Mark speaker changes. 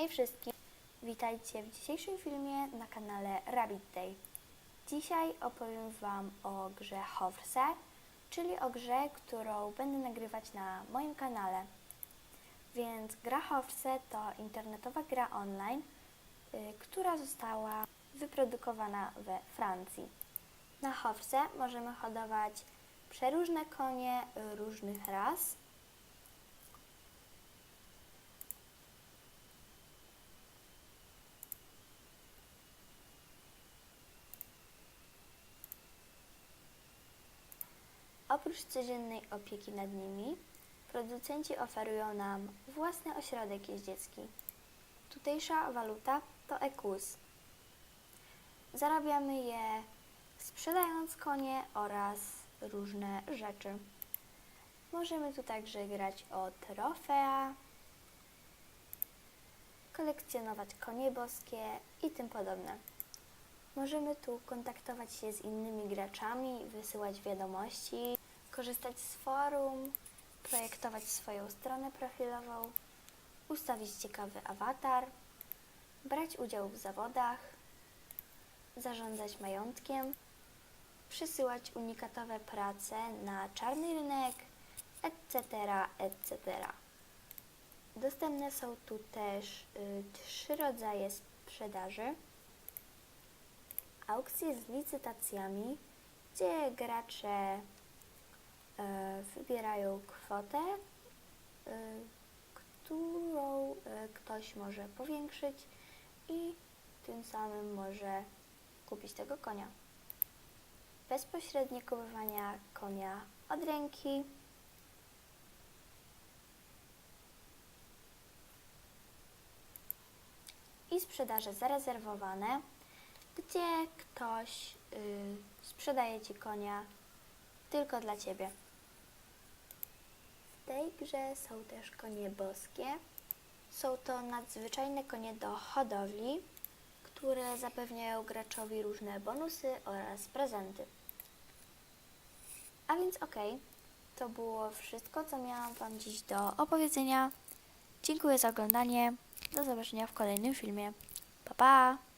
Speaker 1: Hej wszystkim, witajcie w dzisiejszym filmie na kanale Rabbit Day. Dzisiaj opowiem Wam o grze Hoverse, czyli o grze, którą będę nagrywać na moim kanale. Więc gra Hoverse to internetowa gra online, y, która została wyprodukowana we Francji. Na Hoverse możemy hodować przeróżne konie różnych ras, Oprócz codziennej opieki nad nimi, producenci oferują nam własny ośrodek jeździecki. Tutejsza waluta to ekus. Zarabiamy je sprzedając konie oraz różne rzeczy. Możemy tu także grać o trofea, kolekcjonować konie boskie i tym podobne. Możemy tu kontaktować się z innymi graczami, wysyłać wiadomości, korzystać z forum, projektować swoją stronę profilową, ustawić ciekawy awatar, brać udział w zawodach, zarządzać majątkiem, przesyłać unikatowe prace na czarny rynek, etc., etc. Dostępne są tu też y, trzy rodzaje sprzedaży aukcje z licytacjami, gdzie gracze wybierają kwotę, e, którą e, ktoś może powiększyć i tym samym może kupić tego konia. Bezpośrednie kupowania konia od ręki. I sprzedaże zarezerwowane, gdzie ktoś y, sprzedaje ci konia tylko dla ciebie. Tej grze są też konie boskie. Są to nadzwyczajne konie do hodowli, które zapewniają graczowi różne bonusy oraz prezenty. A więc okej, to było wszystko, co miałam Wam dziś do opowiedzenia. Dziękuję za oglądanie. Do zobaczenia w kolejnym filmie. Pa pa!